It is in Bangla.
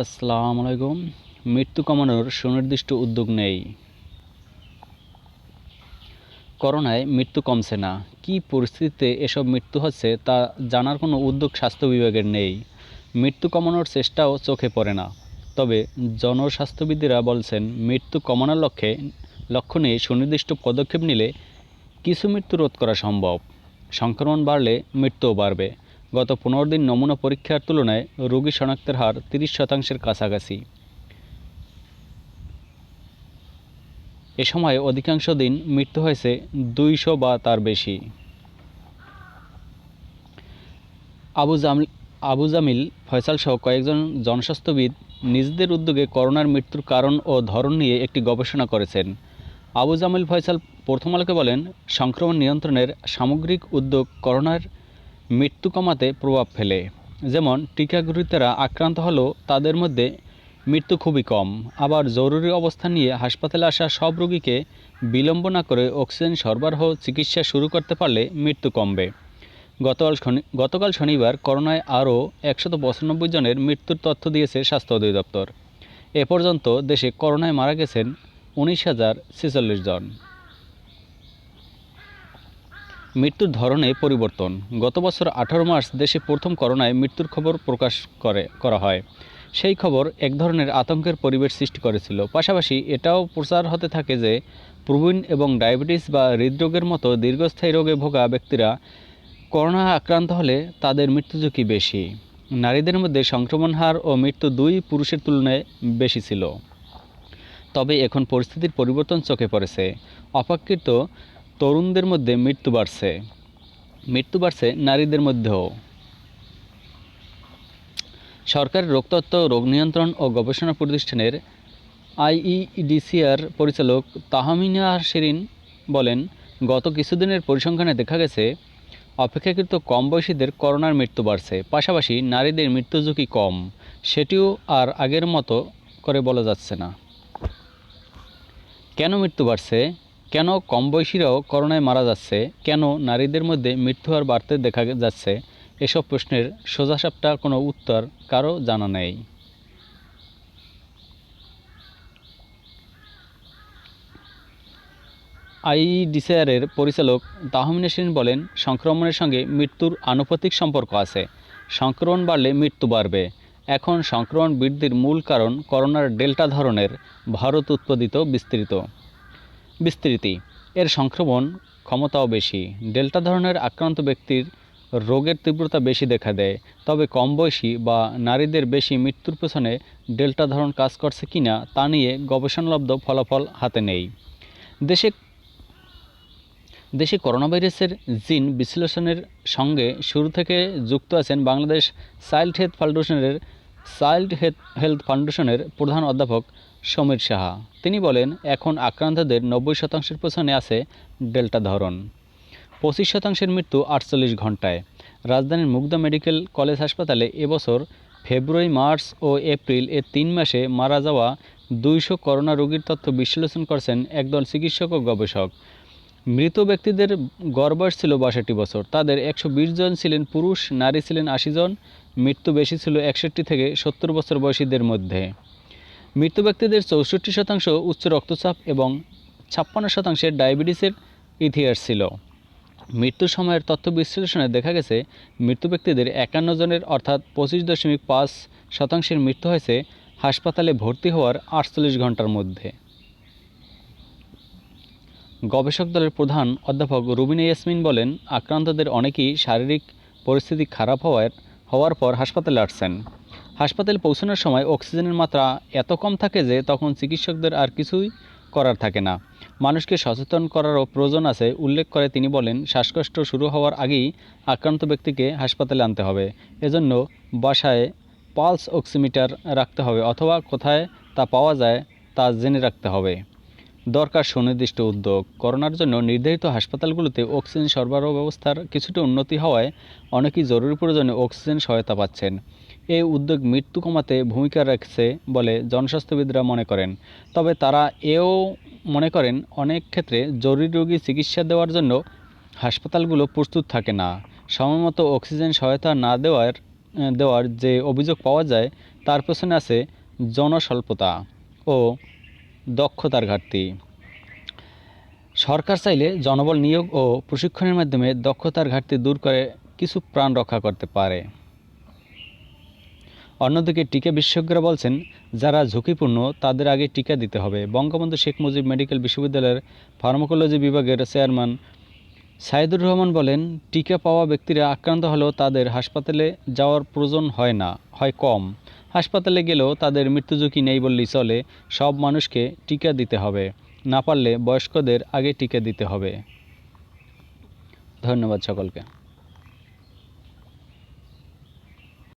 আসসালামু আলাইকুম মৃত্যু কমানোর সুনির্দিষ্ট উদ্যোগ নেই। করোনায় মৃত্যু কমছে না। কি পরিস্থিতিতে এসব মৃত্যু হচ্ছে তা জানার কোনো উদ্যোগ স্বাস্থ্য বিভাগের নেই। মৃত্যু কমানোর চেষ্টাও চোখে পড়ে না। তবে জনস্বাস্থ্যবিদরা বলছেন, মৃত্যু কমানোর লক্ষ্যে লক্ষ্য নিয়ে সুনির্দিষ্ট পদক্ষেপ নিলে কিছু মৃত্যু রোধ করা সম্ভব। সংক্রমণ বাড়লে মৃত্যুও বাড়বে। গত পনেরো দিন নমুনা পরীক্ষার তুলনায় রোগী শনাক্তের হার তিরিশ শতাংশের কাছাকাছি। এ সময় অধিকাংশ দিন মৃত্যু হয়েছে দুইশো বা তার বেশি। আবু জামিল আবু জামিল ফয়সাল সহ কয়েকজন জনস্বাস্থ্যবিদ নিজেদের উদ্যোগে করোনার মৃত্যুর কারণ ও ধরন নিয়ে একটি গবেষণা করেছেন। আবু জামিল ফয়সাল প্রথম আলোকে বলেন, সংক্রমণ নিয়ন্ত্রণের সামগ্রিক উদ্যোগ করোনার মৃত্যু কমাতে প্রভাব ফেলে। যেমন টিকাগ্রহীতারা আক্রান্ত হলেও তাদের মধ্যে মৃত্যু খুবই কম। আবার জরুরি অবস্থা নিয়ে হাসপাতালে আসা সব রোগীকে বিলম্ব না করে অক্সিজেন সরবরাহ চিকিৎসা শুরু করতে পারলে মৃত্যু কমবে। গতকাল শনি, গতকাল শনিবার করোনায় আরও একশত পঁচানব্বই জনের মৃত্যুর তথ্য দিয়েছে স্বাস্থ্য অধিদপ্তর। এ পর্যন্ত দেশে করোনায় মারা গেছেন উনিশ হাজার ছেচল্লিশ জন। মৃত্যুর ধরনে পরিবর্তন। গত বছর আঠারো মার্চ দেশে প্রথম করোনায় মৃত্যুর খবর প্রকাশ করে, করা হয়। সেই খবর এক ধরনের আতঙ্কের পরিবেশ সৃষ্টি করেছিল। পাশাপাশি এটাও প্রচার হতে থাকে যে, প্রবীণ এবং ডায়াবেটিস বা হৃদরোগের মতো দীর্ঘস্থায়ী রোগে ভোগা ব্যক্তিরা করোনা আক্রান্ত হলে তাদের মৃত্যু ঝুঁকি বেশি। নারীদের মধ্যে সংক্রমণ হার ও মৃত্যু দুই পুরুষের তুলনায় বেশি ছিল। তবে এখন পরিস্থিতির পরিবর্তন চোখে পড়েছে। অপেক্ষিত তরুণদের মধ্যে মৃত্যু বাড়ছে। মৃত্যু বাড়ছে নারীদের মধ্যেও। সরকারি রোগতত্ত্ব রোগ নিয়ন্ত্রণ ও গবেষণা প্রতিষ্ঠানের আইইডিসিআর পরিচালক তাহমিনা শিরিন বলেন, গত কিছুদিনের পরিসংখ্যানে দেখা গেছে, অপেক্ষাকৃত কম বয়সীদের করোনার মৃত্যু বাড়ছে। পাশাপাশি নারীদের মৃত্যু ঝুঁকি কম। সেটিও আর আগের মতো করে বলা যাচ্ছে না। কেন মৃত্যু বাড়ছে? কেন কম বয়সীরাও করোনায় মারা যাচ্ছে? কেন নারীদের মধ্যে মৃত্যু হার বাড়তে দেখা যাচ্ছে? এসব প্রশ্নের সোজাসাপটা কোনো উত্তর কারও জানা নেই। আইডিসিআরের পরিচালক তাহমিনা বলেন, সংক্রমণের সঙ্গে মৃত্যুর আনুপাতিক সম্পর্ক আছে। সংক্রমণ বাড়লে মৃত্যু বাড়বে। এখন সংক্রমণ বৃদ্ধির মূল কারণ করোনার ডেল্টা ধরনের ভারত উৎপাদিত বিস্তৃত। বিস্তৃতি। এর সংক্রমণ ক্ষমতাও বেশি। ডেল্টা ধরনের আক্রান্ত ব্যক্তির রোগের তীব্রতা বেশি দেখা দেয়। তবে কম বয়সী বা নারীদের বেশি মৃত্যুর পেছনে ডেল্টা ধরন কাজ করছে কিনা তা নিয়ে গবেষণালব্ধ ফলাফল হাতে নেই। দেশে দেশে করোনা ভাইরাসের জিন বিশ্লেষণের সঙ্গে শুরু থেকে যুক্ত আছেন বাংলাদেশ চাইল্ড হেলথ ফাউন্ডেশনের চাইল্ড হেলথ ফাউন্ডেশনের প্রধান অধ্যাপক সমীর সাহা। তিনি বলেন, এখন আক্রান্তদের নব্বই শতাংশের পেছনে আছে ডেল্টা ধরন। পঁচিশ শতাংশের মৃত্যু আটচল্লিশ ঘন্টায় রাজধানীর মুগ্ধা মেডিকেল কলেজ হাসপাতালে এবছর ফেব্রুয়ারি, মার্চ ও এপ্রিল এ তিন মাসে মারা যাওয়া দুইশো করোনা রোগীর তথ্য বিশ্লেষণ করছেন একদল চিকিৎসক ও গবেষক। মৃত ব্যক্তিদের গড় বয়স ছিল বাষট্টি বছর। তাদের একশো বিশ জন ছিলেন পুরুষ, নারী ছিলেন আশি জন, মৃত্যু বেশি ছিল একষট্টি থেকে সত্তর বছর বয়সীদের মধ্যে। মৃত ব্যক্তিদের চৌষট্টি শতাংশ উচ্চ রক্তচাপ এবং ছাপ্পান্ন শতাংশের ডায়াবেটিসের ইতিহাস ছিল। মৃত্যু সময়ের তথ্য বিশ্লেষণে দেখা গেছে মৃত্যু ব্যক্তিদের একান্ন জনের অর্থাৎ পঁচিশ দশমিক পাঁচ শতাংশের মৃত্যু হয়েছে হাসপাতালে ভর্তি হওয়ার আটচল্লিশ ঘণ্টার মধ্যে। গবেষক দলের প্রধান অধ্যাপক রুবিনা ইয়াসমিন বলেন, আক্রান্তদের অনেকেই শারীরিক পরিস্থিতি খারাপ হওয়ার হওয়ার পর হাসপাতালে আসছেন। হাসপাতালে পৌঁছানোর সময় অক্সিজেনের মাত্রা এত কম থাকে যে তখন চিকিৎসকদের আর কিছুই করার থাকে না। মানুষকে সচেতন করারও প্রয়োজন আছে, উল্লেখ করে তিনি বলেন, শ্বাসকষ্ট শুরু হওয়ার আগেই আক্রান্ত ব্যক্তিকে হাসপাতালে আনতে হবে। এজন্য বাসায় পালস অক্সিমিটার রাখতে হবে অথবা কোথায় তা পাওয়া যায় তা জেনে রাখতে হবে। দরকার সুনির্দিষ্ট উদ্যোগ। করোনার জন্য নির্ধারিত হাসপাতালগুলোতে অক্সিজেন সরবরাহ ব্যবস্থার কিছুটা উন্নতি হওয়ায় অনেকেই জরুরি প্রয়োজনে অক্সিজেন সহায়তা পাচ্ছেন। এই উদ্যোগ মৃত্যু কমাতে ভূমিকা রাখছে বলে জনস্বাস্থ্যবিদরা মনে করেন। তবে তারা এও মনে করেন, অনেক ক্ষেত্রে জরুরি রোগী চিকিৎসা দেওয়ার জন্য হাসপাতালগুলো প্রস্তুত থাকে না। সময়মতো অক্সিজেন সহায়তা না দেওয়ার দেওয়ার যে অভিযোগ পাওয়া যায়, তার পেছনে আছে জনস্বল্পতা ও দক্ষতার ঘাটতি। সরকার চাইলে জনবল নিয়োগ ও প্রশিক্ষণের মাধ্যমে দক্ষতার ঘাটতি দূর করে কিছু প্রাণ রক্ষা করতে পারে। অন্যদিকে টিকা বিশেষজ্ঞরা বলছেন, যারা ঝুঁকিপূর্ণ তাদের আগে টিকা দিতে হবে। বঙ্গবন্ধু শেখ মুজিব মেডিকেল বিশ্ববিদ্যালয়ের ফার্মাকোলজি বিভাগের চেয়ারম্যান সাইদুর রহমান বলেন, টিকা পাওয়া ব্যক্তিরা আক্রান্ত হলেও তাদের হাসপাতালে যাওয়ার প্রয়োজন হয় না, হয় কম। হাসপাতালে গেলেও তাদের মৃত্যু ঝুঁকি নেই বললেই চলে, সব মানুষকে টিকা দিতে হবে। না পারলে বয়স্কদের আগে টিকা দিতে হবে। ধন্যবাদ সকলকে।